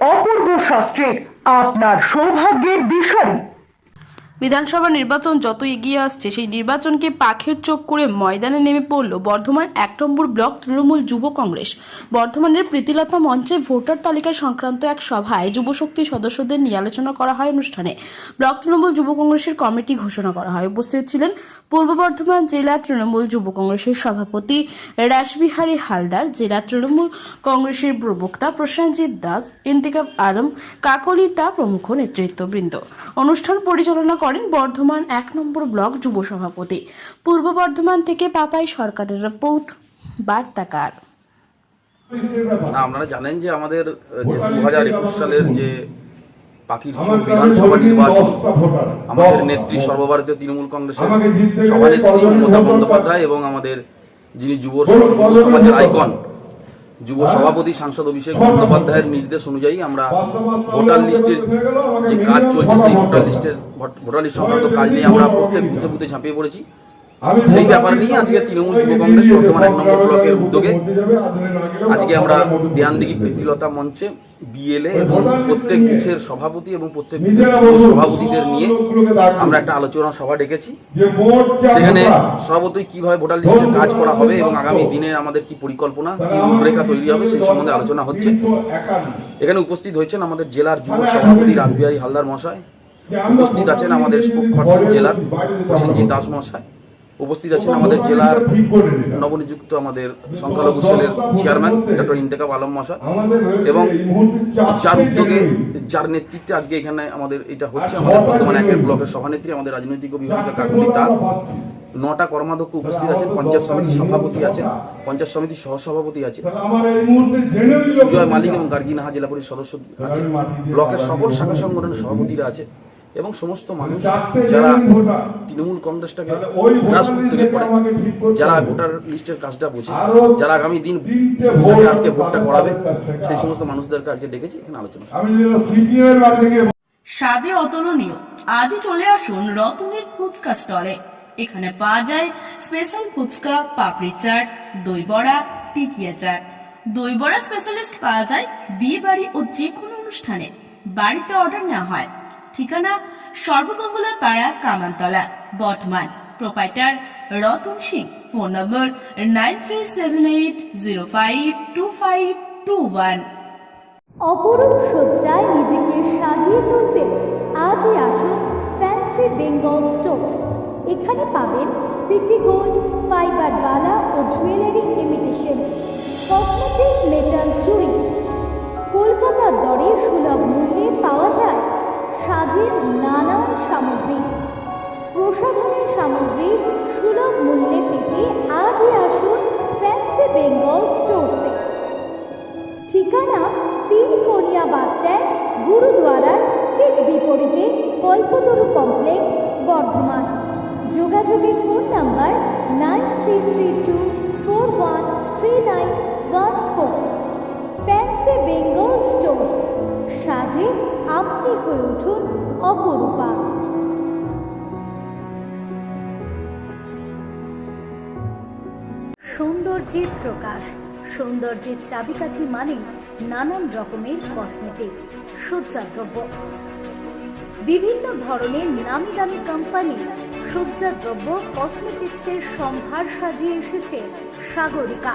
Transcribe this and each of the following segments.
অপূর্ব শাস্ত্রের আপনার সৌভাগ্যের দিশারি। বিধানসভা নির্বাচন যত এগিয়ে আসছে, সেই নির্বাচনকে পাখের চোখ করে ময়দানে নেমে পড়ল বর্ধমান এক নম্বর ব্লক তৃণমূল যুব কংগ্রেস। বর্ধমানের প্রীতিলতা মঞ্চে ভোটার তালিকা সংক্রান্ত এক সভায় যুবশক্তি সদস্যদের নিয়ে আলোচনা করা হয় অনুষ্ঠানে। ব্লক তৃণমূল যুব কংগ্রেসের কমিটি ঘোষণা করা হয়। উপস্থিত ছিলেন পূর্ব বর্ধমান জেলা তৃণমূল যুব কংগ্রেসের সভাপতি রাসবিহারী হালদার, জেলা তৃণমূল কংগ্রেসের প্রবক্তা প্রসেনজিৎ দাস, ইন্তিকাব আলম কাকলিতা প্রমুখ নেতৃত্ববৃন্দ। অনুষ্ঠান পরিচালনা করেন বর্ধমান এক নম্বর ব্লক যুব সভাপতি। পূর্ব বর্ধমান থেকে পাপাই সরকারের রিপোর্ট বার্তাকার। না আপনারা জানেন যে আমাদের যে দু হাজার একুশ সালের যে পাখির বিধানসভা নির্বাচন আমাদের নেত্রী সর্বভারতীয় তৃণমূল কংগ্রেসের সভানেত্রী মমতা বন্দ্যোপাধ্যায় এবং আমাদের যিনি যুব সমাজের আইকন যুব সভাপতি সাংসদ অভিষেক বন্দ্যোপাধ্যায়ের নির্দেশ অনুযায়ী আমরা ভোটার লিস্টের যে কাজ চলছে, সেই ভোটার লিস্টের ভোটার লিস্ট সংক্রান্ত কাজ নিয়ে আমরা প্রত্যেক বুথে বুথে ঝাঁপিয়ে পড়েছি। সেই ব্যাপার নিয়ে আজকে তৃণমূল যুব কংগ্রেস বর্তমান এক নম্বর ব্লকের উদ্যোগে আজকে আমরা দেয়ানদিঘি প্রীতিলতা মঞ্চে বিএলএ এবং প্রত্যেক বুথের সভাপতি এবং প্রত্যেক সভাপতিদের নিয়ে আমরা একটা আলোচনা সভা ডেকেছি। সেখানে সভাপতি কীভাবে ভোটার লিস্টের কাজ করা হবে এবং আগামী দিনে আমাদের কি পরিকল্পনা কি রূপরেখা তৈরি হবে সেই সম্বন্ধে আলোচনা হচ্ছে। এখানে উপস্থিত হয়েছেন আমাদের জেলার যুব সভাপতি রাসবিহারী হালদার মশাই। উপস্থিত আছেন আমাদের স্পোক পার্সন জেলার প্রসেনজিৎ দাস মশাই। উপস্থিত আছেন আমাদের জেলার নবনিযুক্ত আমাদের সংখ্যালঘু সেলের চেয়ারম্যান ডক্টর ইন্তেকাব আলম মশাই এবং যার উদ্যোগে যার নেতৃত্বে আজকে এখানে আমাদের এটা হচ্ছে আমাদের বর্তমান একের ব্লকের সভানেত্রী আমাদের রাজনৈতিক অভিভাবিকা কাকুলি তার। নটা কর্মাধ্যক্ষ উপস্থিত আছেন পঞ্চায়েত সমিতির সভাপতি আছেন পঞ্চায়েত সমিতির সহসভাপতি আছেন। সুজয় মালিক এবং গার্গী নাহা জেলা পরিষদ সদস্য আছেন। ব্লকের সকল শাখা সংগঠনের সভাপতিরা আছে এবং সমস্ত মানুষ যারা তৃণমূল কংগ্রেসটাকে গ্রাসরুট থেকে পড়ে। যারা ভোটার লিস্টের কাজটা বোঝে যারা আগামী দিন আটকে ভোটটা করাবে সেই সমস্ত মানুষদেরকে আজকে ডেকেছি এখানে আলোচনা স্বাদে অতুলনীয়। আজই চলে আসুন রতনের ফুচকা স্টলে। এখানে পাওয়া যায় স্পেশাল ফুচকা পাপড়ি চাট দই বড়া টিকিয়া চাট। দই বড়া স্পেশালিস্ট পাওয়া যায় বিয়ে বাড়ি ও যে কোনো অনুষ্ঠানে। বাড়িতে অর্ডার নেওয়া হয়। ঠিকানা সর্বমঙ্গলা পাড়া Kamantala, Bardhaman. Proprietor Ratan Singh phone number nine three seven eight zero five two five two one অপরূপ সজ্জায় নিজেকে সাজিয়ে তুলতে আজই আসুন ফ্যান্সি বেঙ্গল স্টোর্স এখানে পাবেন সিটি গোল্ড ফাইবার বালা ও জুয়েলারি ইমিটেশন কসমেটিক মেটাল চুড়ি কলকাতার দরে সুলভ মূল্যে পাওয়া যায় সাজের নানান সামগ্রী। প্রসাধনের সামগ্রী সুলভ মূল্যে পেতে আজই আসুন ফ্যান্সি বেঙ্গল স্টোরসে। ঠিকানা তিন কোনিয়া বাস স্ট্যান্ড, গুরুদুয়ারার ঠিক বিপরীতে কল্পতরু কমপ্লেক্স, বর্ধমান। যোগাযোগের phone number nine three three two four one সাজে আপনি হয়ে উঠুন অপরূপা। সৌন্দর্যের প্রকাশ। সৌন্দর্যের চাবিকাঠি মানে নানান রকমের কসমেটিক্স সজ্জাদ্রব্য বিভিন্ন ধরনের নামি দামি কোম্পানি সজ্জাদ্রব্য কসমেটিক্সের সম্ভার সাজিয়ে এসেছে সাগরিকা।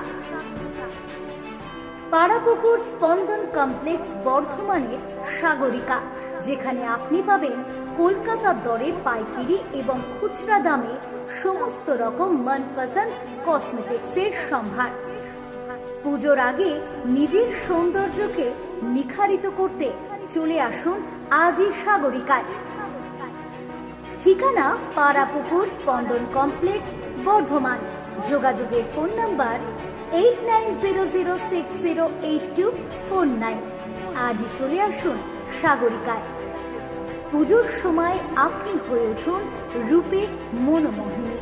পাড়াপুকুর স্পন্দন কমপ্লেক্স বর্ধমানের সাগরিকা, যেখানে আপনি পাবেন কলকাতার দরে পাইকারি এবং খুচরা দামে সমস্ত রকম মনপসন্দ কসমেটিক্সের সম্ভার। পুজোর আগে নিজের সৌন্দর্যকে নিখারিত করতে চলে আসুন আজই সাগরিকায়। ঠিকানা পাড়াপুকুর স্পন্দন কমপ্লেক্স বর্ধমান। যোগাযোগের phone number eight nine zero zero six zero eight two four nine. আজই চলে আসুন সাগরিকায়। পুজোর সময় আপনি হয়ে উঠুন রূপে মনোমোহিনী।